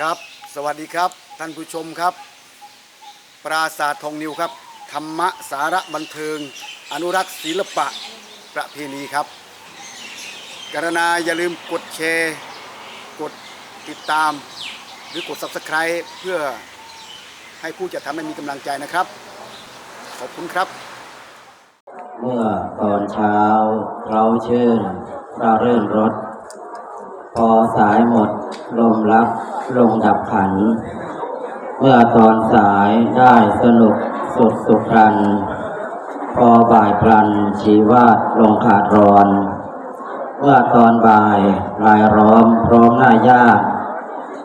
ครับ สวัสดีครับ ท่านผู้ชมครับ ปราสาททองนิวครับ ธรรมะสาระบันเทิง อนุรักษ์ศิลปะประเพณีครับ กรณาอย่าลืมกดแชร์ กดติดตาม หรือกด Subscribe เพื่อให้ผู้จะทำให้มีกำลังใจนะครับ ขอบคุณครับ เมื่อตอนเช้าเราเชื่นเราเรื่นรถ พอสายหมดลมรับลงดับขัน เมื่อตอนสายได้สนุกสุดสุพรัน พอบ่ายพลันชีวาดลงขาดรอน เมื่อตอนบ่ายรายร้อมพร้อมหน้ายาก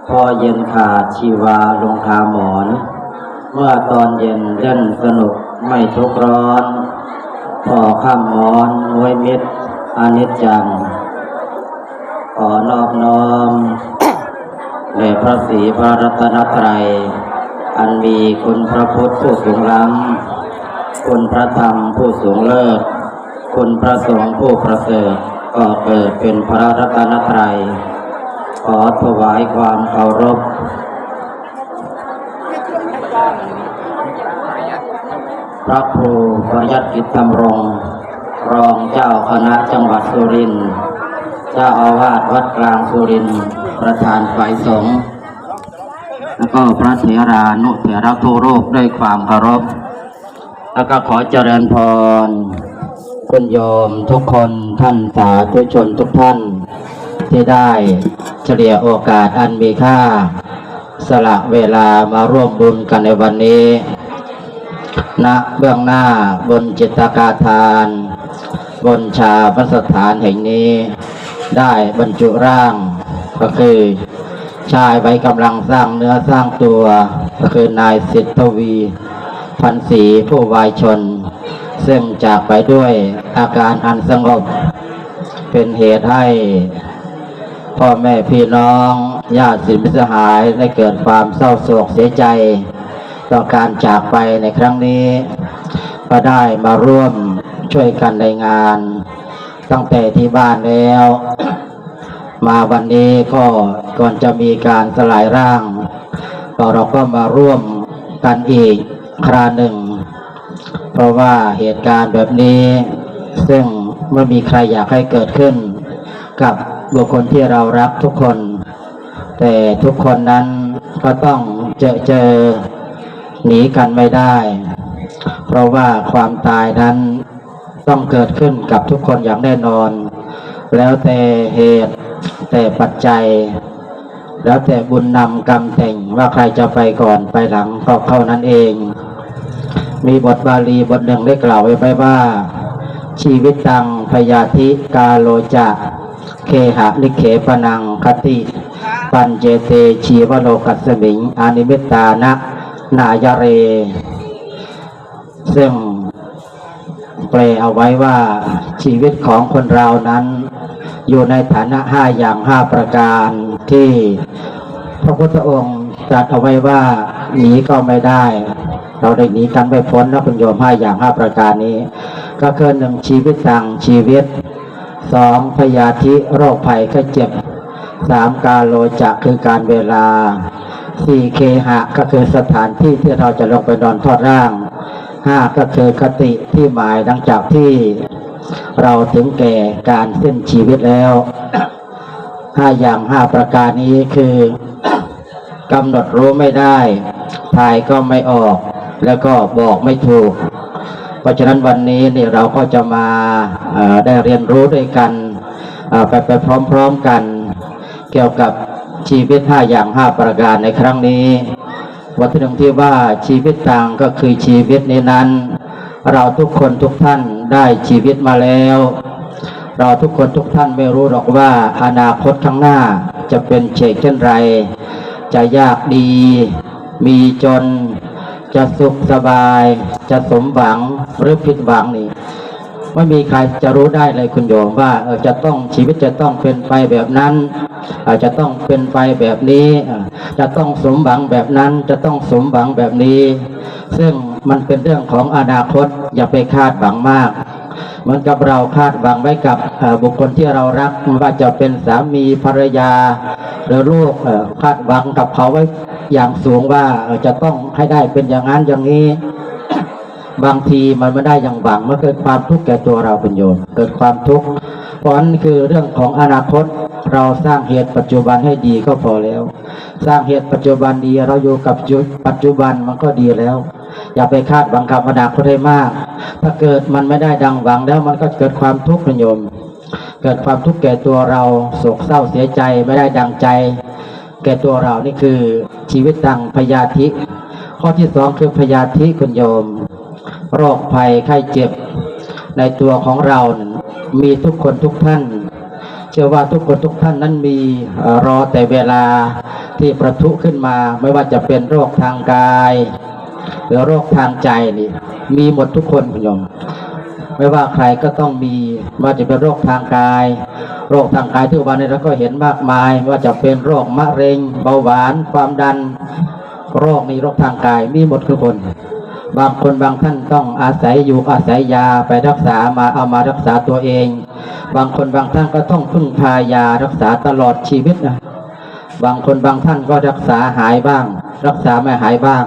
พอเย็นขาดชีวาลงคาหมอน เมื่อตอนเย็นเล่นสนุกไม่ทุกร้อน พอข้ามมอนมวยมิตรอานิจจัง ขอนอบน้อมแด่พระศรีพระรัตนตรัย อันมีคุณพระพุทธผู้สูงล้ำคุณพระธรรมผู้สูงเลิศ คุณพระสงฆ์ผู้ประเสริฐก็เกิดเป็นพระรัตนตรัย ขอถวายความเคารพพระครูปริยัติกิจธรรมรงค์รองเจ้าคณะจังหวัดสุรินทร์ เจ้าอาวาสวัดกลางสุรินประธานฝ่ายสงฆ์แล้วก็พระเถรานุเถระทุรูปด้วยความเคารพ แล้วก็ขอเจริญพรคุณโยมทุกคนท่านสาธุชนทุกท่าน ที่ได้เฉลี่ยโอกาสอันมีค่า สละเวลามาร่วมบุญกันในวันนี้ณเบื้องหน้าบนจิตกาทาน บนชาพระสถานแห่งนี้ ได้บรรจุร่าง ก็คือชายไว้กำลังสร้างเนื้อสร้างตัว ก็คือนายสิทธวี พันศรีผู้วายชน ซึ่งจากไปด้วยอาการอันสงบ เป็นเหตุให้ พ่อแม่พี่น้องญาติสิมิสหายได้เกิดความเศร้าโศกเสียใจ ต่อการจากไปในครั้งนี้ ก็ได้มาร่วมช่วยกันในงาน ตั้งแต่ที่บ้านแล้ว มาวันนี้ก็ก่อนจะมีการสลายร่าง เราก็มาร่วมกันอีกคราหนึ่ง เพราะว่าเหตุการณ์แบบนี้ ซึ่งไม่มีใครอยากให้เกิดขึ้น กับบุคคลที่เรารักทุกคน แต่ทุกคนนั้นก็ต้องเจอเจอหนีกันไม่ได้ เพราะว่าความตายนั้น ต้องเกิดขึ้นกับทุกคนอย่างแน่นอน แล้วแต่เหตุแต่ปัจจัย แล้วแต่บุญนำกรรมแต่งว่าใครจะไปก่อนไปหลังก็เท่านั้นเอง มีบทบาลีบทหนึ่งได้กล่าวไว้ไว้ว่า ชีวิตตังพยาธิกาโลจะเคหะนิเคปนังคติ ปัญเจเตชีวโลกัสมิง อานิมิตตานะนายเร ซึ่ง แปลเอาไว้ว่าชีวิตของคนเรานั้น อยู่ในฐานะห้าอย่างห้าประการที่พระพุทธองค์ตรัสเอาไว้ว่าหนีก็ไม่ได้ เราได้หนีกันไม่พ้นนะคุณโยมห้าอย่างห้าประการนี้ ก็คือหนึ่งชีวิตต่างชีวิตสองพยาธิโรคภัยไข้เจ็บสามกาโลจะคือการเวลาสี่เคหะก็คือสถานที่ที่เราจะลงไปนอนทอดร่าง ห้าก็คือคติที่หมายดังจากที่เราถึงแก่การสิ้นชีวิตแล้วห้าอย่างห้าประการนี้คือกำหนดรู้ไม่ได้ ทายก็ไม่ออก แล้วก็บอกไม่ถูก เพราะฉะนั้นวันนี้นี่เราก็จะมาได้เรียนรู้ด้วยกันไปไปพร้อมๆกัน เกี่ยวกับชีวิตห้าอย่างห้าประการในครั้งนี้ วัตถุงที่ว่าชีวิตต่างก็คือชีวิตนี้นั้น เราทุกคนทุกท่านได้ชีวิตมาแล้ว เราทุกคนทุกท่านไม่รู้หรอกว่าอนาคตข้างหน้าจะเป็นเช่นเช่นไร จะยากดี มีจน จะสุขสบาย จะสมหวังหรือผิดหวังนี่ ไม่มีใครจะรู้ได้เลยคุณโยมว่าจะต้องชีวิตจะต้องเป็นไปแบบนั้นอาจจะต้องเป็นไปแบบนี้ จะต้องสมหวังแบบนั้น จะต้องสมหวังแบบนี้ ซึ่งมันเป็นเรื่องของอนาคตอย่าไปคาดหวังมากเหมือนกับเราคาดหวังไว้กับบุคคลที่เรารักว่าจะเป็นสามีภรรยา หรือลูกคาดหวังกับเขาไว้อย่างสูงว่าจะต้องให้ได้เป็นอย่างนั้นอย่างนี้ บางทีมันไม่ได้อย่างหวังมันเกิดความทุกข์แก่ตัวเราเป็นโยมเกิดความทุกข์เพราะนั้นคือเรื่องของอนาคตเราสร้างเหตุปัจจุบันให้ดีก็พอแล้ว สร้างเหตุปัจจุบันดีเราอยู่กับจุดปัจจุบันมันก็ดีแล้ว อย่าไปคาดหวังกับอนาคตให้มาก ถ้าเกิดมันไม่ได้ดังหวังแล้วมันก็เกิดความทุกข์เป็นโยม เกิดความทุกข์แก่ตัวเราโศกเศร้าเสียใจไม่ได้ดังใจ แก่ตัวเรานี่คือชีวิตตังพยาธิ ข้อที่สองคือพยาธิคุณโยม โรคภัยไข้เจ็บ ในตัวของเรา มีทุกคนทุกท่าน เชื่อว่าทุกคนทุกท่านนั้นมีรอแต่เวลาที่ประทุขึ้นมา ไม่ว่าจะเป็นโรคทางกาย หรือโรคทางใจนี่ มีหมดทุกคนคุณโยมไม่ว่าใครก็ต้องมีไม่ว่าจะเป็นโรคทางกาย โรคทางกายที่วันนี้เราก็เห็นมากมายไม่ว่าจะเป็นโรคมะเร็ง เบาหวาน ความดัน โรคนี้โรคทางกายมีหมดทุกคน บางคนบางท่านต้องอาศัยอยู่อาศัยยาไปรักษามาเอามารักษาตัวเอง บางคนบางท่านก็ต้องพึ่งพายารักษาตลอดชีวิตนะบางคนบางท่านก็รักษาหายบ้าง รักษาไม่หายบ้าง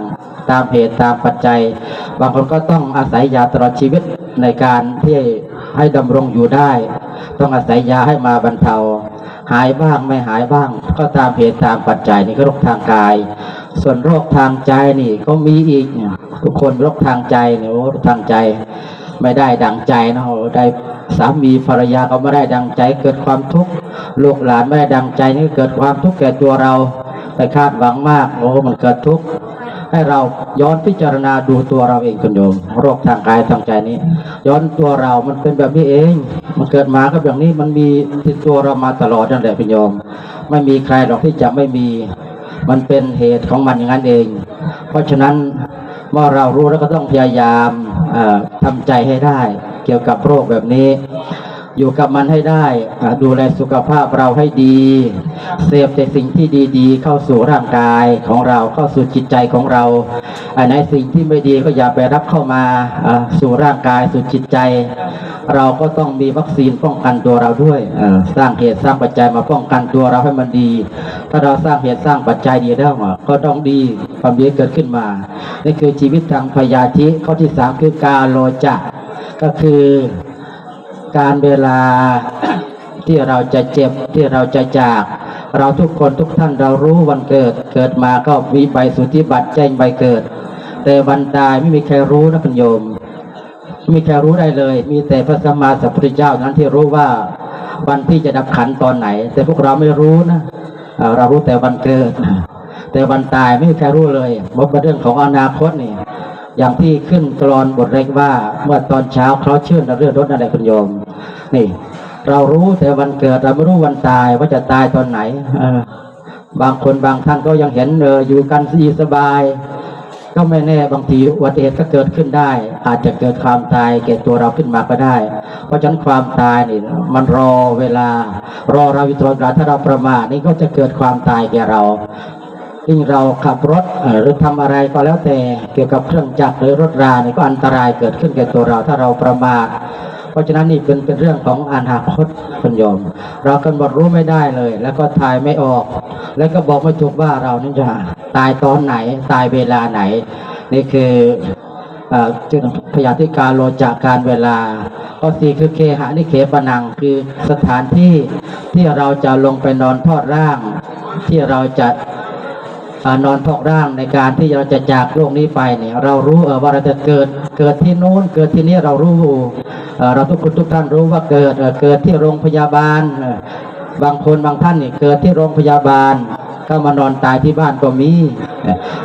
ตามเหตุตามปัจจัย บางคนก็ต้องอาศัยยาตลอดชีวิตในการที่ให้ดำรงอยู่ได้ ต้องอาศัยยาให้มาบรรเทา หายบ้างไม่หายบ้าง ก็ตามเหตุตามปัจจัยนี่ก็โรคทางกาย ส่วนโรคทางใจนี่ก็มีอีก ทุกคนโรคทางใจเนี่ยโอ้โรคทางใจ ไม่ได้ดังใจนะโอ้ได้สามีภรรยาก็ไม่ได้ดังใจ เกิดความทุกข์ลูกหลานไม่ได้ดังใจนี่เกิดความทุกข์แก่ตัวเราไปคาดหวังมากโอ้มันเกิดทุกข์ให้เราย้อนพิจารณาดูตัวเราเองคุณโยมโรคทางกายทางใจนี้ ย้อนตัวเรามันเป็นแบบนี้เอง มันเกิดมาก็แบบนี้มันมีติดตัวเรามาตลอดนั่นแหละคุณโยม ไม่มีใครหรอกที่จะไม่มี มันเป็นเหตุของมันอย่างนั้นเอง เพราะฉะนั้น เมื่อเรารู้แล้วก็ต้องพยายามเอ่อทำใจให้ได้ เกี่ยวกับโรคแบบนี้ อยู่กับมันให้ได้ ดูแลสุขภาพเราให้ดี เสพแต่สิ่งที่ดีๆ เข้าสู่ร่างกายของเราเข้าสู่จิตใจของเรา อันไหนสิ่งที่ไม่ดีก็อย่าไปรับเข้ามาสู่ร่างกายสู่จิตใจ เราก็ต้องมีวัคซีนป้องกันตัวเราด้วยเอ่อสร้างเหตุสร้างปัจจัยมาป้องกันตัวเราให้มันดี ถ้าเราสร้างเหตุสร้างปัจจัยดีแล้วอะก็ต้องดีความดีเกิดขึ้นมานี่คือชีวิตทางพยาธิข้อที่สามคือกาโลจะก็คือการเวลาที่เราจะเจ็บที่เราจะจาก เราทุกคนทุกท่านเรารู้วันเกิด เกิดมาก็มีใบสุทธิบัตรแจ้งใบเกิด แต่วันตายไม่มีใครรู้นะคุณโยมไม่มีใครรู้ได้เลย มีแต่พระสัมมาสัมพุทธเจ้านั้นที่รู้ว่าวันที่จะดับขันตอนไหน แต่พวกเราไม่รู้นะเรารู้แต่วันเกิด แต่วันตายไม่มีใครรู้เลยมันเป็นเรื่องของอนาคตนี่อย่างที่ขึ้นกรอนบทแรกว่า เมื่อตอนเช้าเขาเชื่อนเรื่องรถอะไรคุณโยม นี่ เรารู้แต่วันเกิดเราไม่รู้วันตายว่าจะตายตอนไหนบางคนบางท่านก็ยังเห็นเอออยู่กันดีสบาย ก็ไม่แน่บางทีอุบัติเหตุก็เกิดขึ้นได้ อาจจะเกิดความตายแก่ตัวเราขึ้นมาก็ได้ เพราะฉะนั้นความตายนี่มันรอเวลา รอเราอยู่ตลอดเวลาถ้าเราประมาทนี่ก็จะเกิดความตายแก่เรายิ่งเราขับรถหรือทำอะไรก็แล้วแต่เกี่ยวกับเครื่องจักรหรือรถรานี่ก็อันตรายเกิดขึ้นแก่ตัวเราถ้าเราประมาทเพราะฉะนั้นนี่เป็นเป็นเรื่องของอนาคตคุณโยม เรากำหนดรู้ไม่ได้เลย แล้วก็ทายไม่ออก แล้วก็บอกไม่ถูกว่าเรานี่จะ ตายตอนไหน ตายเวลาไหน นี่คือจึงพยาธิการโลจากการเวลาข้อสี่คือเคหะนิเคปนังคือสถานที่ที่เราจะลงไปนอนทอดร่าง ที่เราจะอนอนพอกร่างในการที่เราจะจากโลกนี้ไปเนี่ยเรารู้ว่าเราจะเกิดเกิดที่นู้นเกิดที่นี้เรารู้เราทุกคนทุกท่านรู้ว่าเกิดเกิดที่โรงพยาบาล บางคนบางท่านเนี่เกิดที่โรงพยาบาล ก็มานอนตายที่บ้านก็มี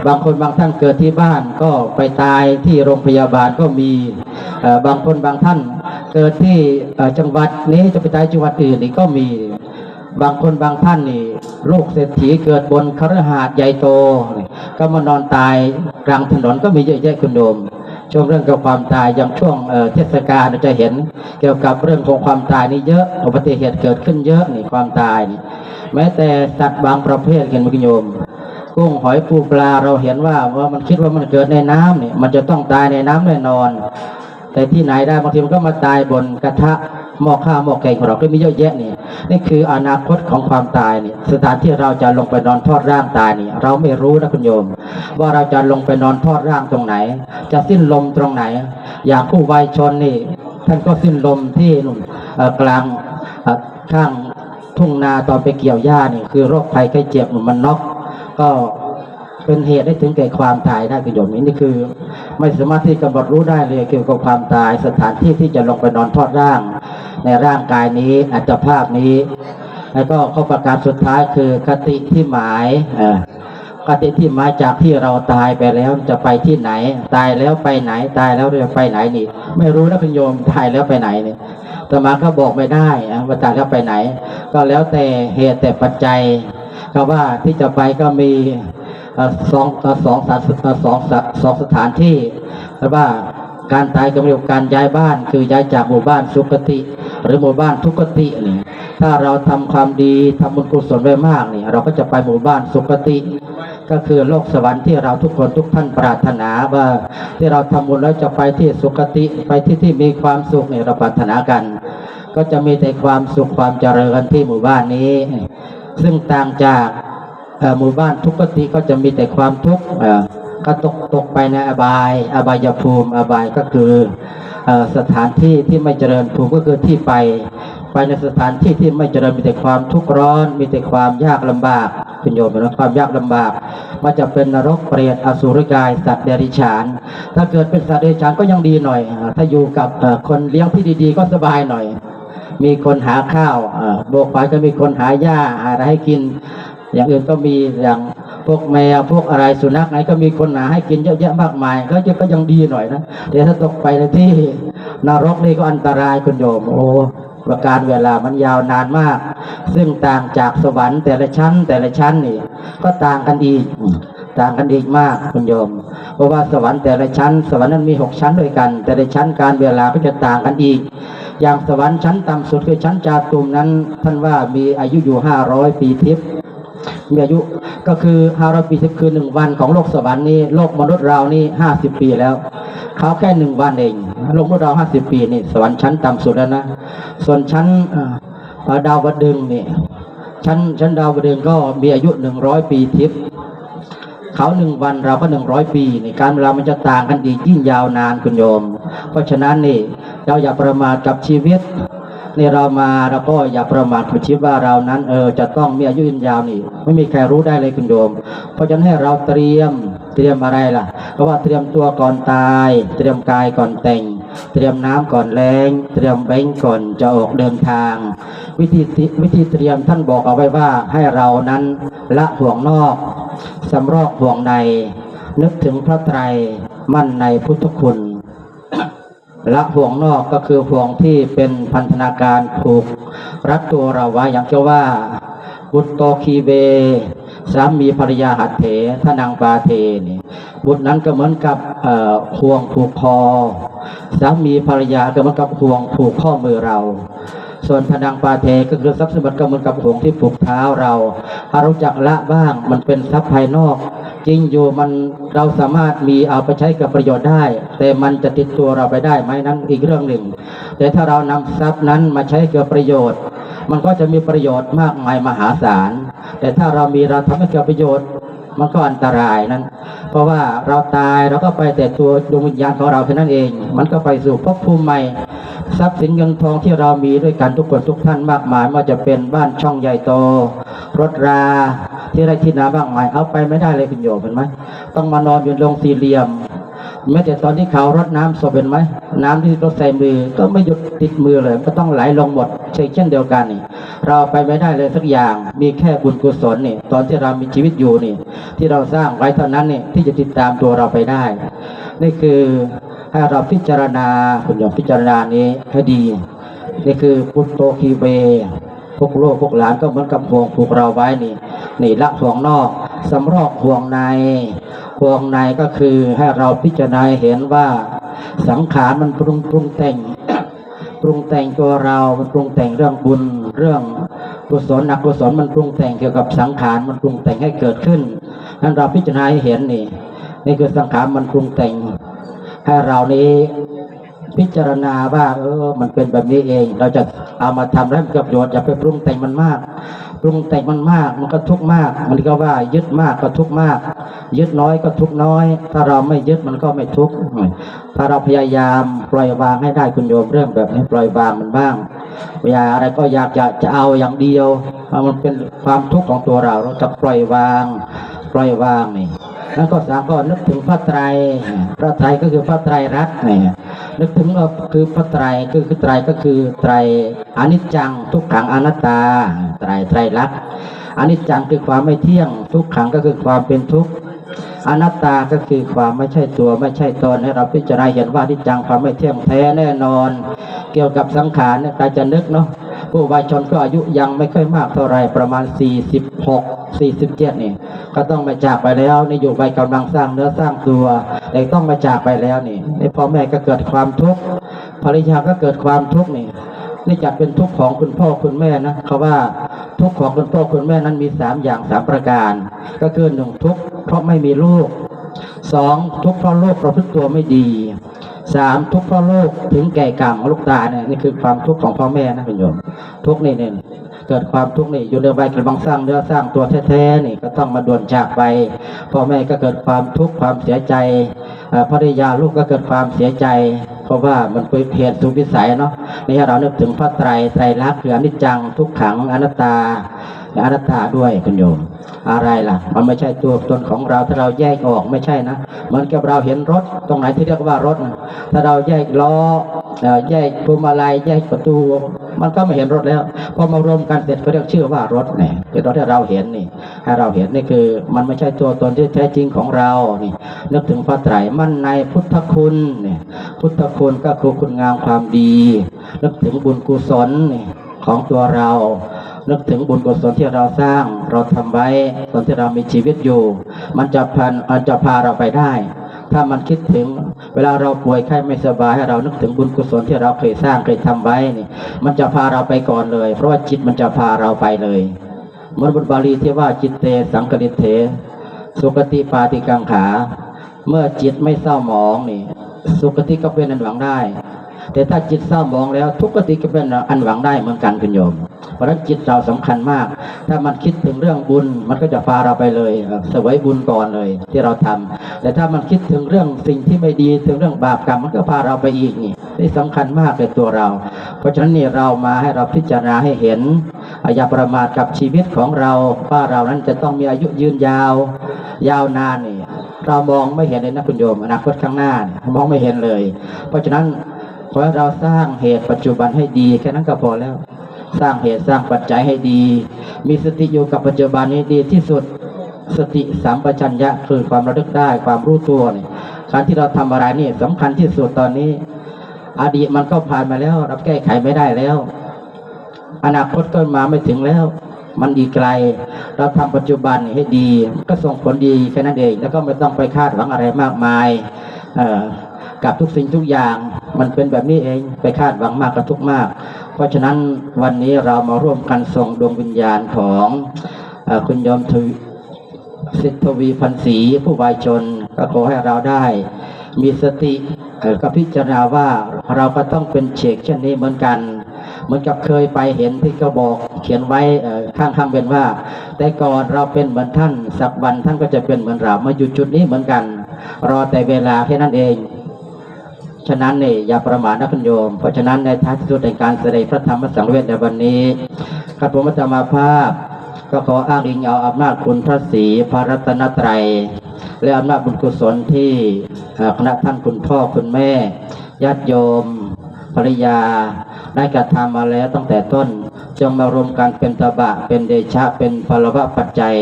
บางคนบางท่านเกิดที่บ้านก็ไปตายที่โรงพยาบาลก็มี บางคนบางท่านเกิดที่จังหวัดนี้จะไปตายจังหวัดอื่นนี่ก็มี บางคนบางท่านนี่ลูกเศรษฐีเกิดบนคฤหาสน์ใหญ่โต ก็มานอนตายกลางถนนก็มีเยอะแยะคุณโดมช่วงเรื่องเกี่ยวกับความตายอย่างช่วงเอ่อเทศกาลเราจะเห็นเกี่ยวกับเรื่องของความตายนี่เยอะอุบัติเหตุเกิดขึ้นเยอะนี่ความตายนี่ แม้แต่สัตว์บางประเภทเห็นมคุณโยมกุ้งหอยปูปลาเราเห็นว่าว่ามันคิดว่ามันเกิดในน้ำเนี่ยมันจะต้องตายในน้ำแน่นอน แต่ที่ไหนได้บางทีมันก็มาตายบนกระทะหม้อข้าวหม้อแกงของเราก็มีเยอะแยะนี่นี่คืออนาคตของความตายนี่สถานที่เราจะลงไปนอนทอดร่างตายนี่ เราไม่รู้นะคุณโยม ว่าเราจะลงไปนอนทอดร่างตรงไหน จะสิ้นลมตรงไหน อย่างผู้วัยชนนี่ ท่านก็สิ้นลมที่กลางเอ่อข้าง ทุ่งนาตอนไปเกี่ยวหญ้านี่คือโรคภัยไข้เจ็บมันน็อกก็เป็นเหตุให้ถึงแก่ความตายได้คุณโยมนี่คือ ไม่สามารถที่กำหนดรู้ได้เลยเกี่ยวกับความตายสถานที่ที่จะลงไปนอนทอดร่าง ในร่างกายนี้อัตภาพนี้ แล้วก็ข้อประการสุดท้ายคือคติที่หมายคติที่หมายจากที่เราตายไปแล้วจะไปที่ไหน ตายแล้วไปไหน ตายแล้วจะไปไหนนี่ ไม่รู้นะคุณโยมตายแล้วไปไหนนี่ ตมาก็บอกไม่ได้นะว่าตายแล้วไปไหน ก็แล้วแต่เหตุแต่ปัจจัย ก็ว่าที่จะไปก็มีสองสองสถานเอ่อสองสองสถานที่แต่ว่าการตายก็เรียกาการย้ายบ้าน คือย้ายจากหมู่บ้านสุคติ หรือหมู่บ้านทุกตินี่ถ้าเราทำความดีทำบุญกุศลไว้มากนี่เราก็จะไปหมู่บ้านสุคติ ก็คือโลกสวรรค์ที่เราทุกคนทุกท่านปรารถนาว่าที่เราทำบุญแล้วจะไปที่สุคติไปที่ที่มีความสุขเนี่ยเราปรารถนากัน ก็จะมีแต่ความสุขความเจริญที่หมู่บ้านนี้ ซึ่งต่างจากหมู่บ้านทุกขติก็จะมีแต่ความทุกข์ก็ตกตกไปในอบาย อบายภูมิ อบายก็คือเอ่อสถานที่ที่ไม่เจริญภูมิก็คือที่ไป ไปในสถานที่ที่ไม่เจริญมีแต่ความทุกข์ร้อน มีแต่ความยากลำบาก คุณโยมนะความยากลำบากมันจะเป็นนรกเปรตอสุรกาย สัตว์เดรัจฉาน ถ้าเกิดเป็นสัตว์เดรัจฉานก็ยังดีหน่อย ถ้าอยู่กับคนเลี้ยงที่ดีๆ ก็สบายหน่อย มีคนหาข้าวโบกไปก็มีคนหาหญ้าหาอะไรให้กิน อย่างอื่นก็มีอย่างพวกแมวพวกอะไรสุนัขไหนก็มีคนหาให้กินเยอะแยะมากมายก็จะก็ยังดีหน่อยนะเดี๋ยวถ้าตกไปในที่นรกนี่ก็อันตรายคุณโยม โอ้ประการเวลามันยาวนานมาก ซึ่งต่างจากสวรรค์แต่ละชั้นแต่ละชั้นนี่ก็ต่างกันอีกต่างกันอีกมากคุณโยม เพราะว่าสวรรค์แต่ละชั้น สวรรค์นั้นมีหกชั้นด้วยกัน แต่ละชั้นการเวลาก็จะต่างกันอีก อย่างสวรรค์ชั้นต่ำสุดคือชั้นจาตุมนั้น ท่านว่ามีอายุอยู่ห้าร้อยปีทิพย์มีอายุก็คือห้าร้อยปีทิพย์คือหนึ่งวันของโลกสวรรค์นี่โลกมนุษย์เรานี่ห้าสิบปีแล้วเขาแค่หนึ่งวันเองโลกมนุษย์เราห้าสิบปีนี่สวรรค์ชั้นต่ำสุดแล้วนะส่วนชั้น ดาวดึงส์นี่ยชั้นชั้นดาวดึงก็มีอายุหนึ่งร้อยปีทิพย์เขาหนึ่งวันเราก็หนึ่งร้อยปีนี่การเวลามันจะต่างกันอียิ่งยาวนานคุณโยม เพราะฉะนั้นนี่เราอย่าประมาทกับชีวิตนี่เรามาเราก็อย่าประมาทกับชีวิตว่าเรานั้นเออจะต้องมีอายุยืนยาวนี่ไม่มีใครรู้ได้เลยคุณโยม เพราะฉะนั้นให้เราเตรียมเตรียมอะไรล่ะ เพราะว่าเตรียมตัวก่อนตาย เตรียมกายก่อนแต่ง เตรียมน้ำก่อนแรง เตรียมแบงก์ก่อนจะออกเดินทาง วิธีวิธีเตรียมท่านบอกเอาไว้ว่าให้เรานั้นละห่วงนอกสำรอกห่วงใน นึกถึงพระไตรมั่นในพุทธคุณละห่วงนอกก็คือห่วงที่เป็นพันธนาการผูก รัดตัวเราไว้อย่างเช่นว่า บุตรโตคีเบสามีภรรยาหัดเถทนางปาเทนี่บุตรนั้นก็เหมือนกับห่วงผูกคอสามีภรรยาก็เหมือนกับห่วงผูกข้อมือเรา ส่วนพนังปาเทก็คือทรัพย์สมบัติก็เหมือนกับห่วงที่ผูกเท้าเราถ้ารู้จักละบ้างมันเป็นทรัพย์ภายนอก จริงอยู่มันเราสามารถมีเอาไปใช้กับประโยชน์ได้ แต่มันจะติดตัวเราไปได้ไหมนั้นอีกเรื่องหนึ่ง แต่ถ้าเรานำทรัพย์นั้นมาใช้เกิดประโยชน์ มันก็จะมีประโยชน์มากมายมหาศาล แต่ถ้าเรามีเราทำให้เกิดประโยชน์ มันก็อันตรายนั้น เพราะว่าเราตายเราก็ไปแต่ตัวดวงวิญญาณของเราแค่นั้นเอง มันก็ไปสู่ภพภูมิใหม่ทรัพย์สินเงินทองที่เรามีด้วยกันทุกคนทุกท่านมากมายไม่ว่าจะเป็นบ้านช่องใหญ่โต รถราที่ไรที่นาบ้างมายเอาไปไม่ได้เลยคุณโยมเห็นไหมต้องมานอนอยู่โรงสี่เหลี่ยมแม้แต่ตอนที่เขารดน้ำศพเป็นไหมน้ำที่รดใส่มือก็ไม่หยุดติดมือเลย ก็ต้องไหลลงหมดเช่นเช่นเดียวกันนี่ เราไปไม่ได้เลยสักอย่าง มีแค่บุญกุศลนี่ตอนที่เรามีชีวิตอยู่นี่ ที่เราสร้างไว้เท่านั้นนี่ที่จะติดตามตัวเราไปได้ นี่คือให้เราพิจารณาคุณโยมพิจารณานี้ให้ดี นี่คือพุทโธคีเวพวกโลกพวกหลานก็เหมือนกับห่วงผูกเราไว้นี่ นี่ละห่วงนอกสำรอกห่วงในห่วงในก็คือให้เราพิจารณาเห็นว่าสังขารมันปรุงปรุงแต่ง ปรุงแต่งตัวเรา มันปรุงแต่งเรื่องบุญ เรื่องกุศลอกุศลมันปรุงแต่งเกี่ยวกับสังขาร มันปรุงแต่งให้เกิดขึ้นนั้นเราพิจารณาให้เห็นนี่ นี่คือสังขารมันปรุงแต่ง ให้เรานี้พิจารณาว่า เออ มันเป็นแบบนี้เอง เราจะเอามาทำแล้วกับโยชน์อย่าไปปรุงแต่งมันมาก ปรุงแต่งมันมาก มันก็ทุกข์มาก มันก็ว่ายึดมากก็ทุกข์มาก ยึดน้อยก็ทุกข์น้อย ถ้าเราไม่ยึดมันก็ไม่ทุกข์ถ้าเราพยายามปล่อยวางให้ได้คุณโยมเรื่องแบบนี้ปล่อยวางมันบ้างอย่าอะไรก็อยากจะจะเอาอย่างเดียวมันเป็นความทุกข์ของตัวเรา เราจะปล่อยวาง ปล่อยวางนี่แล้วก็สามก็นึกถึงพระไตรพระไตรก็คือพระไตรรัตน์เนี่ย นึกถึงก็คือพระไตรคือคือไตรก็คือไตรอนิจจัง ทุกขังอนัตตา ไตรไตรลักษณ์อนิจจังคือความไม่เที่ยง ทุกขังก็คือความเป็นทุกข์อนัตตาก็คือความไม่ใช่ตัวไม่ใช่ตนให้เราพิจารณาเห็นว่าอนิจจังความไม่เที่ยงแท้แน่นอน เกี่ยวกับสังขารเนี่ยใครจะนึกเนาะ ผู้วายชนก็อายุยังไม่ค่อยมากเท่าไรประมาณ 46 47นี่ก็ต้องมาจากไปแล้วนี่อยู่ใบกำลังสร้างเนื้อสร้างตัวแต่ต้องมาจากไปแล้วนี่ในพ่อแม่ก็เกิดความทุกข์ภรรยาก็เกิดความทุกข์นี่นี่จัดเป็นทุกข์ของคุณพ่อคุณแม่นะเขาว่าทุกข์ของคุณพ่อคุณแม่นั้นมีสามอย่างสามประการ ก็คือหนึ่งทุกข์เพราะไม่มีลูกสองทุกข์เพราะลูกประพฤติตัวไม่ดีสามทุกข์เพราะลูกถึงแก่กรรมลูกตายเนี่ยนี่คือความทุกข์ของพ่อแม่นะคุณโยม ทุกนี่เนี่ยเกิดความทุกข์นี่อยู่ในวัยกำลังสร้างเนื้อสร้างตัวแท้ๆนี่ก็ต้องมาด่วนจากไปพ่อแม่ก็เกิดความทุกข์ความเสียใจภรรยาลูกก็เกิดความเสียใจ เพราะว่ามันเป็นเพศสุวิสัยเนาะนี่เรานึกถึงพระไตรไตรลักษณ์คืออนิจจังทุกขังอนัตตา อนัตตาด้วยคุณโยม อะไรล่ะ มันไม่ใช่ตัวตนของเราถ้าเราแยกออกไม่ใช่นะเหมือนกับเราเห็นรถตรงไหนที่เรียกว่ารถนะถ้าเราแยกล้อแยกพวงมาลัยแยกประตู มันก็ไม่เห็นรถแล้วพอมารวมกันเสร็จก็เรียกชื่อว่ารถเนี่ยเป็นรถที่เราเห็นนี่ให้เราเห็นนี่คือ มันไม่ใช่ตัวตนที่แท้จริงของเรานี่นึกถึงพระไตรมั่นในพุทธคุณเนี่ยพุทธคุณก็คือคุณงามความดีนึกถึงบุญกุศลนี่ของตัวเรา นึกถึงบุญกุศลที่เราสร้าง เราทำไว้ตอนที่เรามีชีวิตอยู่ มันจะพันมันจะพาเราไปได้ ถ้ามันคิดถึง เวลาเราป่วยไข้ไม่สบายให้เรานึกถึงบุญกุศลที่เราเคยสร้างเคยทำไว้นี่ มันจะพาเราไปก่อนเลย เพราะว่าจิตมันจะพาเราไปเลยเหมือนบทบาลีที่ว่าจิตเตสังกฤตเถสุคติปาติกังขา เมื่อจิตไม่เศร้าหมองนี่ สุคติก็เป็นอันหวังได้ แต่ถ้าจิตเศร้าหมองแล้วทุกขติก็เป็นอันหวังได้เหมือนกันคุณโยม เพราะฉะนั้นจิตเราสำคัญมาก ถ้ามันคิดถึงเรื่องบุญ มันก็จะพาเราไปเลยเสวยบุญก่อนเลยที่เราทำแต่ถ้ามันคิดถึงเรื่องสิ่งที่ไม่ดีถึงเรื่องบาปกรรมมันก็พาเราไปอีกนี่นี่สำคัญมากในตัวเรา เพราะฉะนั้นนี่เรามาให้เราพิจารณาให้เห็นอย่าประมาทกับชีวิตของเราว่าเรานั้นจะต้องมีอายุยืนยาว ยาวนานนี่เรามองไม่เห็นเลยนะคุณโยมอนาคตข้างหน้ามองไม่เห็นเลย เพราะฉะนั้น ขอให้เราสร้างเหตุปัจจุบันให้ดี แค่นั้นก็พอแล้ว สร้างเหตุสร้างปัจจัยให้ดี มีสติอยู่กับปัจจุบันนี้ดีที่สุดสติสัมปชัญญะคือความระลึกได้ความรู้ตัวเนี่ยการที่เราทำอะไรนี่สำคัญที่สุดตอนนี้ อดีตมันก็ผ่านมาแล้วเราแก้ไขไม่ได้แล้ว อนาคตก็มาไม่ถึงแล้ว มันอีกไกล เราทำปัจจุบันให้ดี ก็ส่งผลดีแค่นั้นเอง แล้วก็ไม่ต้องไปคาดหวังอะไรมากมาย เอ่อ กับทุกสิ่งทุกอย่างมันเป็นแบบนี้เองไปคาดหวังมากกับทุกมาก เพราะฉะนั้นวันนี้เรามาร่วมกันส่งดวงวิญญาณของอคุณยอมทวีสิทธวีพันศรีผู้วายชนก็ขอให้เราได้ มีสติก็พิจารณาว่าเราก็ต้องเป็นเชกเช่นนี้เหมือนกันเหมือนกับเคยไปเห็นที่เขาบอกเขียนไว้เอ่อข้างๆเป็นว่า แต่ก่อนเราเป็นเหมือนท่านสักวันท่านก็จะเป็นเหมือนเรามาอยู่จุดนี้เหมือนกัน รอแต่เวลาแค่นั้นเอง ฉะนั้นเนี่ยอย่าประมาทนะคุณโยม เพราะฉะนั้นในท้ายที่สุดในการแสดงพระธรรมสังเวชในวันนี้ข้าพเจ้ามาภาพ ก็ขออ้างอิงเอาอำนาจคุณพระศรีพระรัตนตรัย และอำนาจบุญกุศลที่คณะท่านคุณพ่อคุณแม่ญาติโยมภริยา ได้กระทำมาแล้วตั้งแต่ต้นจงมารวมกันเป็นตบะเป็นเดชะเป็นพลวะปัจจัย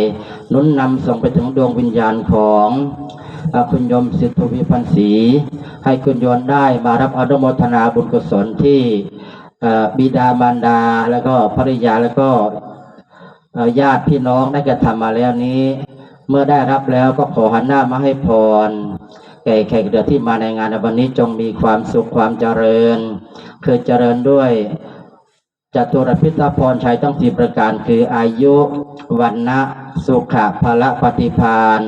นุนนำส่งไปถึงดวงวิญญาณของคุณโยมสิทธวิพันธ์ศรี ให้คุณโยมได้มารับอนุโมทนาบุญกุศลที่บิดามารดาแล้วก็ภริยาแล้วก็ญาติพี่น้องได้กระทำมาแล้วนี้ เมื่อได้รับแล้วก็ขอหันหน้ามาให้พรแก่แขกเรือที่มาในงานในวันนี้จงมีความสุขความเจริญ คือเจริญด้วยจตุรพิทพรชัยต้องสีประการคืออายุวันนะสุขะพละปฏิพาน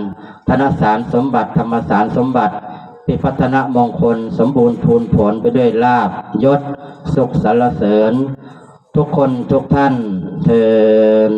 ธนสารสมบัติธรรมสารสมบัติ พิพัฒนมงคลสมบูรณ์พูนผลไปด้วยลาบยศสุขสรรเสริญ ทุกคนทุกท่านเทิน